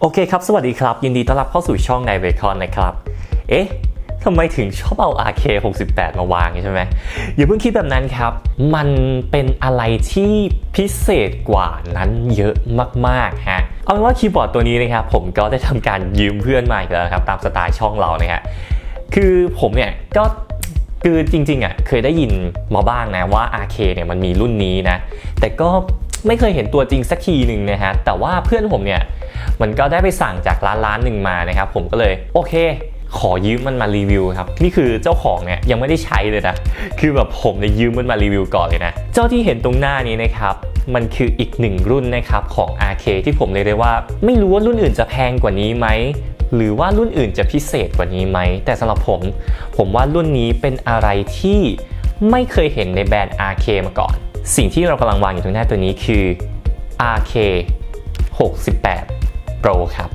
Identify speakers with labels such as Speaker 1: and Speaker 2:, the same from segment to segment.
Speaker 1: โอเคครับ สวัสดีครับ ยินดีต้อนรับเข้าสู่ช่องในเบคอนนะครับ เอ๊ะทำไมถึงชอบเอา RK68 มาวางใช่ไหมอย่าเพิ่งคิดแบบนั้นครับ มันเป็นอะไรที่พิเศษกว่านั้นเยอะมากๆฮะ เอาเป็นว่าคีย์บอร์ดตัวนี้นะครับ ผมก็ได้ทำการยืมเพื่อนมาอีกแล้วครับ ตามสไตล์ช่องเรานะฮะ คือผมเนี่ยก็คือจริงๆอะเคยได้ยินมาบ้างนะว่า RK เนี่ยมันมีรุ่นนี้นะ แต่ก็ไม่เคยเห็นตัวจริงสักทีหนึ่งนะฮะ แต่ว่าเพื่อนผมเนี่ย มันก็ได้ไปสั่งจากร้านร้านหนึ่งมานะครับผมก็เลยโอเค ขอยืมมันมารีวิวครับ นี่คือเจ้าของเนี่ยยังไม่ได้ใช้เลยนะ คือแบบผมเนี่ยยืมมันมารีวิวก่อนเลยนะ เจ้าที่เห็นตรงหน้านี้นะครับมันคืออีกหนึ่งรุ่นนะครับของ RK ที่ผมเลยได้ว่า ไม่รู้ว่ารุ่นอื่นจะแพงกว่านี้ไหมหรือว่ารุ่นอื่นจะพิเศษกว่านี้ไหม แต่สำหรับผม ผมว่ารุ่นนี้เป็นอะไรที่ไม่เคยเห็นในแบรนด์ RK มาก่อน สิ่งที่เรากำลังวางอยู่ตรงหน้าตัวนี้คือ RK 68 Pro ครับ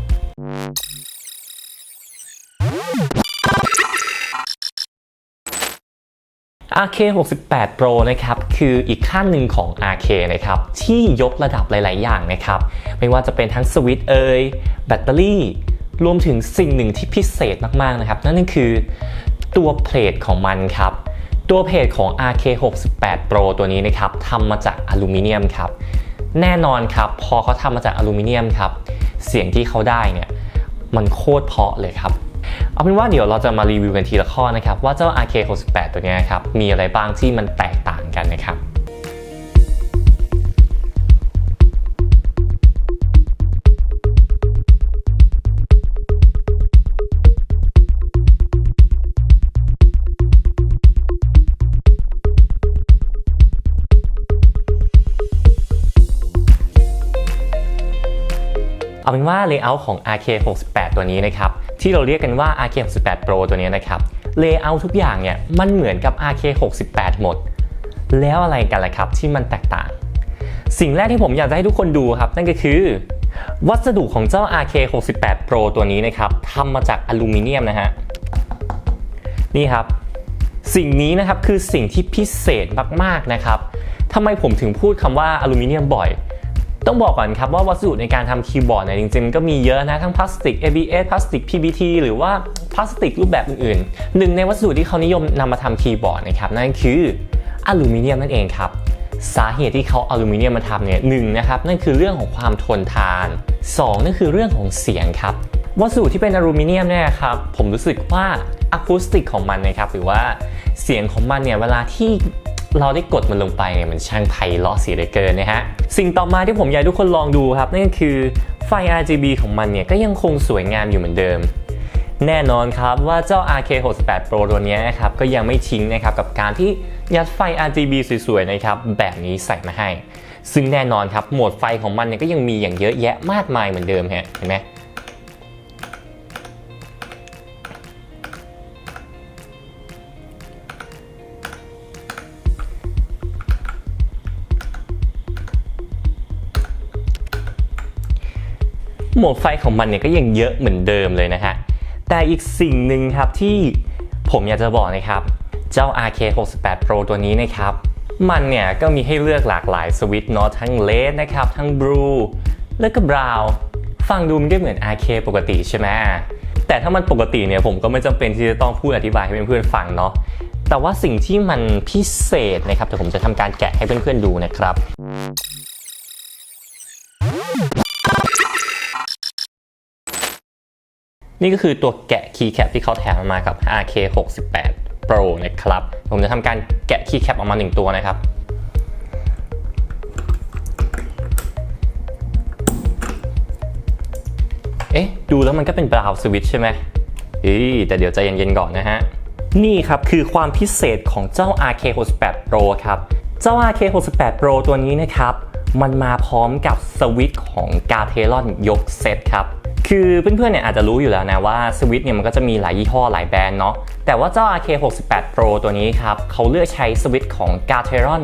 Speaker 1: RK 68 Pro นะครับ คืออีกขั้นหนึ่งของ RK นะครับ ที่ยกระดับหลาย ๆ อย่างนะครับ ไม่ว่าจะเป็นทั้งสวิตช์เอยแบตเตอรี่ รวมถึงสิ่งหนึ่งที่พิเศษมาก ๆ นะครับ นั่นก็คือตัวเพลทของมันครับ ตัวเพลทของ RK 68 Pro ตัวนี้นะครับทำมาจากอลูมิเนียมครับ แน่นอนครับ พอเขาทำมาจากอลูมิเนียมครับ เสียงที่เขาได้เนี่ยมันโคตรเพาะเลยครับเอาเป็นว่าเดี๋ยวเราจะมารีวิวกันทีละข้อนะครับ ว่าเจ้า RK68 ตัวนี้ครับมีอะไรบ้างที่มันแตกต่างกันนะครับ เป็นว่า Layout ของ RK68 ตัวนี้นะครับ ที่เราเรียกกันว่า RK68 Pro ตัวนี้นะครับ Layout ทุกอย่างเนี่ยมันเหมือนกับ RK68 หมด แล้วอะไรกันล่ะครับที่มันแตกต่าง สิ่งแรกที่ผมอยากจะให้ทุกคนดูครับ นั่นก็คือ วัสดุของเจ้า RK68 Pro ตัวนี้นะครับทำมาจากอลูมิเนียมนะฮะ นี่ครับ สิ่งนี้นะครับคือสิ่งที่พิเศษมากๆนะครับทำไมผมถึงพูดคำว่าอลูมิเนียมบ่อย ต้องบอกก่อนครับว่าวัสดุในการทำคีย์บอร์ดเนี่ยจริงๆก็มีเยอะนะทั้งพลาสติก ABS พลาสติก PBT หรือว่าพลาสติกรูปแบบอื่นๆ หนึ่งในวัสดุที่เขานิยมนำมาทำคีย์บอร์ดนะครับนั่นคืออลูมิเนียมนั่นเองครับสาเหตุที่เขาอลูมิเนียมมาทำเนี่ยหนึ่งนะครับนั่นคือเรื่องของความทนทานสองนั่นคือเรื่องของเสียงครับวัสดุที่เป็นอลูมิเนียมเนี่ยครับผมรู้สึกว่าอะคูสติกของมันนะครับหรือว่าเสียงของมันเนี่ยเวลาที่ เราได้กดมันลงไปเนี่ยมันช่างไพเราะเสียเหลือเกินนะฮะ สิ่งต่อมาที่ผมอยากทุกคนลองดูครับ นั่นก็คือไฟ RGB ของมันเนี่ยก็ยังคงสวยงามอยู่เหมือนเดิม แน่นอนครับว่าเจ้า RK68 Pro ตัวนี้นะครับก็ยังไม่ทิ้งนะครับกับการที่ยัดไฟ RGB สวยๆนะครับแบบนี้ใส่มาให้ ซึ่งแน่นอนครับโหมดไฟของมันเนี่ยก็ยังมีอย่างเยอะแยะมากมายเหมือนเดิมฮะเห็นไหม มดไฟของมันเนี่ยก็ยังเยอะเหมือนเดิมเลยนะฮะ แต่อีกสิ่งหนึ่งครับที่ผมอยากจะบอกนะครับ เจ้า RK68 Pro ตัวนี้นะครับ มันเนี่ยก็มีให้เลือกหลากหลายสวิตช์เนาะทั้งเลดนะครับ ทั้งบลูแล้วก็บราวฟังดูมันก็เหมือน RK ปกติใช่ไหมแต่ถ้ามันปกติเนี่ยผมก็ไม่จำเป็นที่จะต้องพูดอธิบายให้เพื่อนๆฟังเนาะแต่ว่าสิ่งที่มันพิเศษนะครับเดี๋ยวผมจะทำการแกะให้เพื่อนๆดูนะครับ นี่ก็คือตัวแกะคีย์แคปที่เขาแถมมากับ RK68 Pro นะครับ ผมจะทำการแกะคีย์แคปออกมาหนึ่งตัวนะครับ เอ๊ะ ดูแล้วมันก็เป็นบราวสวิตช์ใช่ไหมเฮ้ยแต่เดี๋ยวใจเย็นๆก่อนนะฮะ นี่ครับคือความพิเศษของเจ้า RK68 Pro ครับ เจ้า RK68 Pro ตัวนี้นะครับ มันมาพร้อมกับสวิตช์ของ g a t e r o n ยกเซตครับ คือเพื่อนๆเนี่ยอาจจะรู้อยู่แล้วนะว่าสวิตเนี่ยมันก็จะมีหลายยี่ห้อหลายแบรนด์เนาะแต่ว่าเจ้า RK68 Pro ตัวนี้ครับเขาเลือกใช้สวิตของ g a t e r o n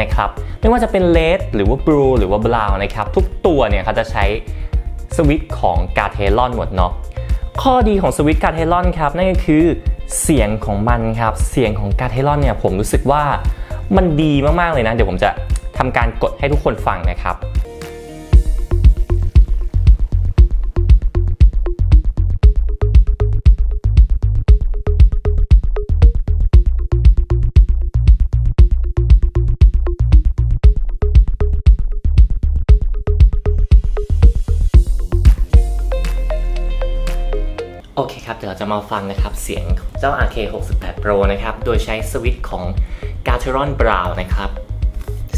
Speaker 1: นะครับไม่ว่าจะเป็น LED หรือว่า Blue หรือว่า Brown นะครับทุกตัวเนี่ยเขาจะใช้สวิตของ g a t e r o n หมดเนาะข้อดีของสวิตช์ g a t e r o n ครับนั่นก็คือเสียงของมันครับ เสียงของ g a t e r o n เนี่ยผมรู้สึกว่ามันดีมากๆเลยนะ เดี๋ยวผมจะทำการกดให้ทุกคนฟังนะครับ ดี๋ยวเราจะมาฟังนะครับเสียงของเจ้า RK68 Pro นะครับ โดยใช้สวิตช์ของ g a t e r o n Brown นะครับ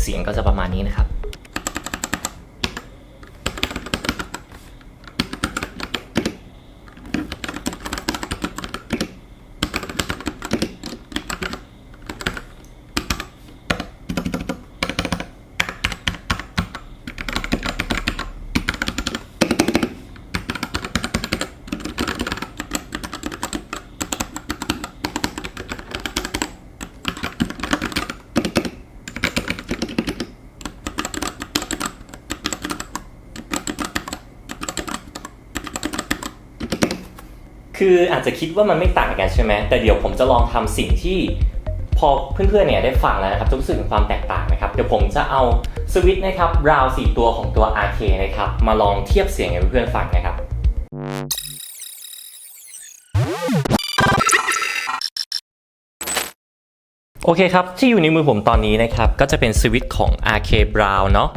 Speaker 1: เสียงก็จะประมาณนี้นะครับ คืออาจจะคิดว่ามันไม่ต่างกันใช่ไหมแต่เดี๋ยวผมจะลองทำสิ่งที่พอเพื่อนๆเนี่ยได้ฟังแล้วนะครับจะรู้สึกถึงความแตกต่างนะครับ เดี๋ยวผมจะเอาสวิตช์นะครับราวสี่ตัวของตัว RK นะครับ มาลองเทียบเสียงให้เพื่อนๆฟังนะครับโอเคครับ ที่อยู่ในมือผมตอนนี้นะครับ ก็จะเป็นสวิตช์ของ RK Brown เนาะ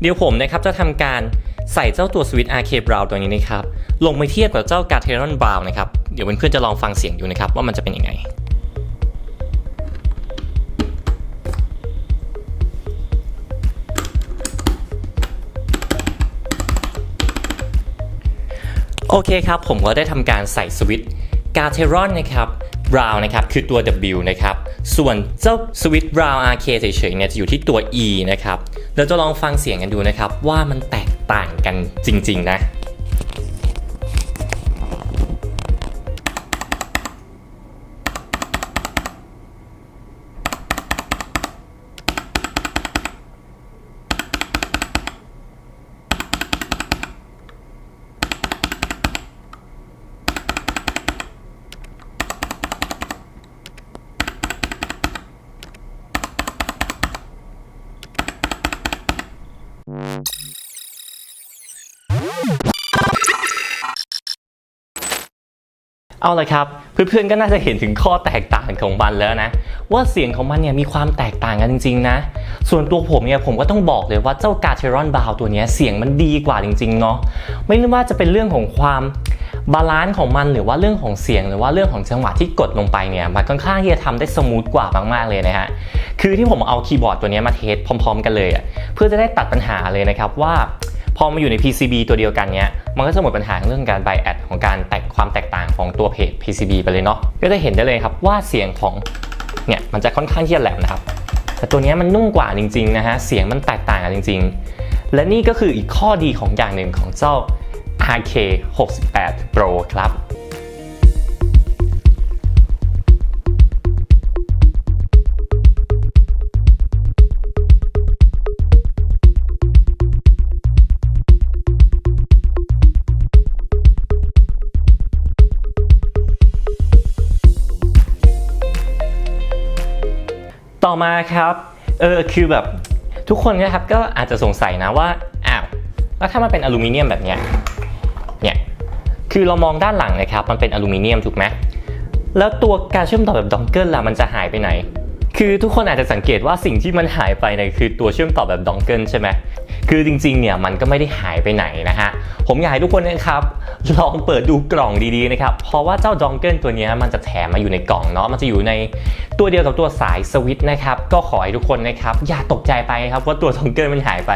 Speaker 1: เดี๋ยวผมนะครับจะทำการ ใส่เจ้าตัวสวิตช์ RK Brown ตัวนี้นะครับ ลงไปเทียบกับเจ้า g a t e r o n Brown นะครับ เดี๋ยวเพื่อนๆจะลองฟังเสียงดูนะครับ ว่ามันจะเป็นยังไงโอเคครับ ผมก็ได้ทำการใส่สวิตช์ g a t e r o n นะครับ Brown นะครับคือตัว W นะครับ ส่วนเจ้าสวิตช์ Brown RK เฉยๆเนี่ยจะอยู่ที่ตัว E นะครับ เราจะลองฟังเสียงกันดูนะครับ ว่ามันแตก ต่างกันจริง ๆ นะ เอาลยครับ เพื่อนๆก็น่าจะเห็นถึงข้อแตกต่างของมันแล้วนะ ว่าเสียงของมันเนี่ยมีความแตกต่างกันจริงๆนะ ส่วนตัวผมเนี่ยผมก็ต้องบอกเลยว่าเจ้ากาเชรอนบาวตัวนี้เสียงมันดีกว่าจริงๆเนาะไม่ว่าจะเป็นเรื่องของความบาลานซ์ของมันหรือว่าเรื่องของเสียงหรือว่าเรื่องของจังหวะที่กดลงไปเนี่ยมันค่อนข้างที่จะทำได้สมูทกว่ามากๆเลยนะฮะคือที่ผมเอาคีย์บอร์ดตัวนี้มาเทสพร้อม ๆ กันเลยอะเพื่อจะได้ตัดปัญหาเลยนะครับว่า พอมาอยู่ใน PCB ตัวเดียวกันเนี้ย มันก็จะหมดปัญหาเรื่องการ bias ของการแตกความแตกต่างของตัวเพจ PCB ไปเลยเนาะ ก็จะเห็นได้เลยครับว่าเสียงของเนี่ยมันจะค่อนข้างที่จะแหลมนะครับ แต่ตัวนี้มันนุ่มกว่าจริงๆนะฮะ เสียงมันแตกต่างกันจริง ๆ และนี่ก็คืออีกข้อดีของอย่างหนึ่งของเจ้า RK68 Pro ครับ อมาครับเออคือแบบทุกคนนะครับก็อาจจะสงสัยนะว่าอ้าวแล้วถ้ามันเป็นอลูมิเนียมแบบเนี้ยเนี่ยคือเรามองด้านหลังนะครับ มันเป็นอลูมิเนียมถูกไหมแล้วตัวการเชื่อมต่อแบบดองเกิลล่ะมันจะหายไปไหน คือทุกคนอาจจะสังเกตว่าสิ่งที่มันหายไปเนี่ยคือตัวเชื่อมต่อแบบดองเกิลใช่ไหมคือจริงๆเนี่ยมันก็ไม่ได้หายไปไหนนะฮะผมอยากให้ทุกคนนะครับลองเปิดดูกล่องดีๆนะครับเพราะว่าเจ้าดองเกิลตัวเนี้ยมันจะแถมมาอยู่ในกล่องเนาะมันจะอยู่ในตัวเดียวกับตัวสายสวิตช์นะครับก็ขอให้ทุกคนนะครับอย่าตกใจไปครับว่าตัวดองเกิลมันหายไป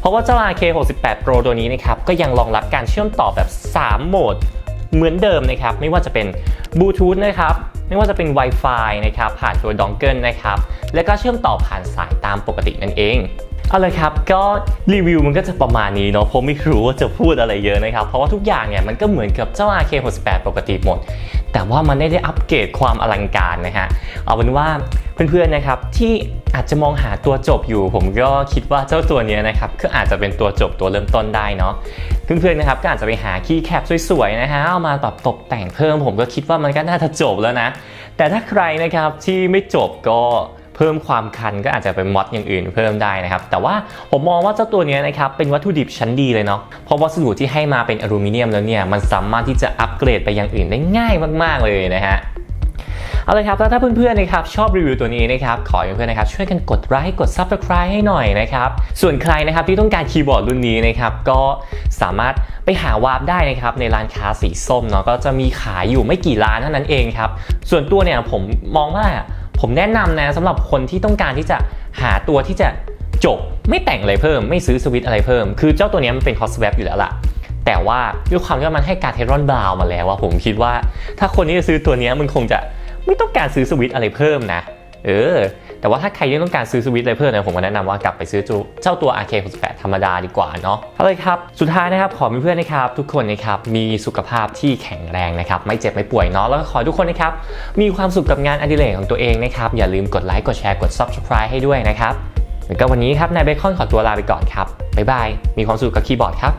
Speaker 1: เพราะว่าเจ้า RK68 Pro ตัวนี้นะครับก็ยังรองรับการเชื่อมต่อแบบ 3 โหมดเหมือนเดิมนะครับไม่ว่าจะเป็นบลูทูธนะครับ ไม่ว่าจะเป็น Wi-Fi นะครับผ่านตัวดองเกิลนะครับและก็เชื่อมต่อผ่านสายตามปกตินั่นเอง เอาเลยครับก็รีวิวมันก็จะประมาณนี้เนาะผมไม่รู้ว่าจะพูดอะไรเยอะนะครับ เพราะว่าทุกอย่างเนี่ยมันก็เหมือนกับเจ้า RK68 ปกติหมด แต่ว่ามันได้ได้อัปเกรดความอลังการนะฮะเอาเป็นว่าเพื่อนๆนะครับที่อาจจะมองหาตัวจบอยู่ ผมก็คิดว่าเจ้าตัวนี้นะครับก็อาจจะเป็นตัวจบตัวเริ่มต้นได้เนาะเพื่อนๆนะครับก็อาจจะไปหาคีย์แคปสวยๆนะฮะเอามาแบบตกแต่งเพิ่ม ผมก็คิดว่ามันก็น่าจะจบแล้วนะ แต่ถ้าใครนะครับที่ไม่จบก็ เพิ่มความคันก็อาจจะไปมอดอย่างอื่นเพิ่มได้นะครับ แต่ว่าผมมองว่าเจ้าตัวนี้นะครับเป็นวัตถุดิบชั้นดีเลยเนาะเพราะวัสดุที่ให้มาเป็นอลูมิเนียมแล้วเนี่ยมันสามารถที่จะอัปเกรดไปอย่างอื่นได้ง่ายมาก ๆ เลยนะฮะเอาเลยครับแล้วถ้าเพื่อนๆนะครับชอบรีวิวตัวนี้นะครับขอให้เพื่อนๆนะครับช่วยกันกดไลค์กด Subscribe ให้หน่อยนะครับส่วนใครนะครับที่ต้องการคีย์บอร์ดรุ่นนี้นะครับก็สามารถไปหาวาร์ปได้นะครับในร้านค้าสีส้มเนาะก็จะมีขายอยู่ไม่กี่ร้านเท่านั้นเองครับส่วนตัวเนี่ยผมมองว่า ผมแนะนำนะสำหรับคนที่ต้องการที่จะหาตัวที่จะจบไม่แต่งอะไรเพิ่ม ไม่ซื้อสวิตอะไรเพิ่ม คือเจ้าตัวนี้มันเป็นคอสแวบอยู่แล้วล่ะ แต่ว่าด้วยความที่มันให้การเทรอนบราว์มาแล้วว่าผมคิดว่า ถ้าคนที่จะซื้อตัวนี้มันคงจะไม่ต้องการซื้อสวิตอะไรเพิ่มนะ เออ แต่ว่าถ้าใครยังต้องการซื้อสวิตช์อะไรเพิ่มนะผมก็แนะนำว่ากลับไปซื้อเจ้าตัว RK68 ธรรมดาดีกว่าเนาะเอาเลยครับ สุดท้ายนะครับขอเพื่อนๆนะครับ ทุกคนนะครับมีสุขภาพที่แข็งแรงนะครับ ไม่เจ็บไม่ป่วยเนาะแล้วก็ขอทุกคนนะครับ มีความสุขกับงานอดิเรกของตัวเองนะครับ อย่าลืมกดไลค์กดแชร์กด Subscribe ให้ด้วยนะครับแล้วก็วันนี้ครับนายเบคอนขอตัวลาไปก่อนครับบ๊ายบายมีความสุขกับคีย์บอร์ดครับ